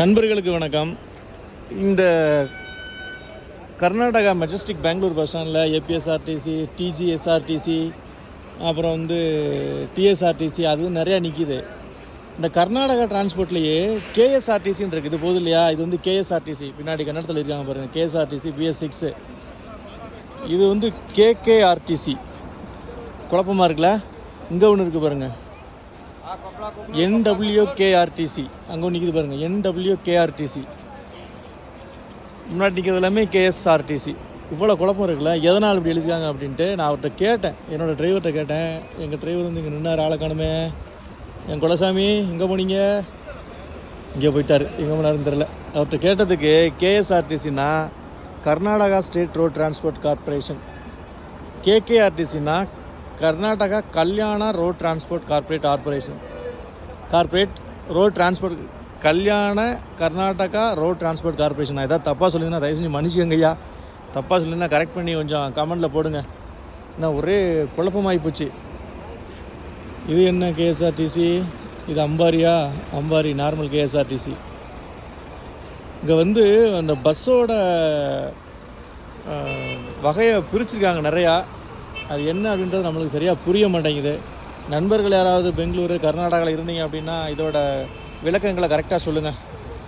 நண்பர்களுக்கு வணக்கம். இந்த கர்நாடகா மெஜஸ்டிக் பெங்களூர் பஸ் ஸ்டாண்டில் ஏபிஎஸ்ஆர்டிசி டிஜிஎஸ்ஆர்டிசி அப்புறம் வந்து டிஎஸ்ஆர்டிசி அது நிறையா நிற்கிது இந்த கர்நாடகா டிரான்ஸ்போர்ட்லேயே கேஎஸ்ஆர்டிசின்னு இருக்குது. இது போதும் இல்லையா? இது வந்து கேஎஸ்ஆர்டிசி பின்னாடி கன்னடத்தில் இருக்காங்க பாருங்கள் கேஎஸ்ஆர்டிசி பிஎஸ் சிக்ஸு இது வந்து கேகேஆர்டிசி குழப்பமாக இருக்குல்ல? இங்கே ஒன்று இருக்குது பாருங்கள் என்டபிள்யூ கேஆர்டிசி அங்கே நிற்கிது பாருங்கள் என்டபிள்யூகேஆர்டிசி முன்னாடி நிற்கிறது எல்லாமே கேஎஸ்ஆர்டிசி இவ்வளோ குழப்பம் இருக்குல்ல? எதனால் இப்படி எழுதிக்காங்க அப்படின்ட்டு நான் அவர்கிட்ட கேட்டேன். என்னோட டிரைவர்கிட்ட கேட்டேன். எங்கள் டிரைவர் வந்து இங்கே நின்னார் ஆளை காணுமே. என் குலசாமி எங்கே போனீங்க? இங்கே போயிட்டார். எங்கே போனாருன்னு தெரில அவர்கிட்ட கேட்டதுக்கு கேஎஸ்ஆர்டிசினா Karnataka state road transport corporation கேகேஆர்டிசினா Karnataka Kalyana road transport corporate corporation corporate road transport Kalyana Karnataka road transport corporation நான் ஏதாவது தப்பாக சொல்லியிருந்தா தயவு செஞ்சு மன்னிச்சுக்கங்கய்யா. தப்பாக சொல்லியிருந்தா கரெக்ட் பண்ணி கொஞ்சம் கமெண்டில் போடுங்க. என்ன ஒரே குழப்பமாகி போச்சு. இது என்ன கேஎஸ்ஆர்டிசி இது அம்பாரியா? அம்பாரி நார்மல் கேஎஸ்ஆர்டிசி இங்கே வந்து அந்த பஸ்ஸோட வகையை பிரிச்சிருக்காங்க நிறையா. அது என்ன அப்படின்றது நம்மளுக்கு சரியாக புரிய மாட்டேங்குது. நண்பர்கள் யாராவது பெங்களூரு கர்நாடகாவில் இருந்தீங்க அப்படின்னா இதோட விளக்கங்களை கரெக்டாக சொல்லுங்கள்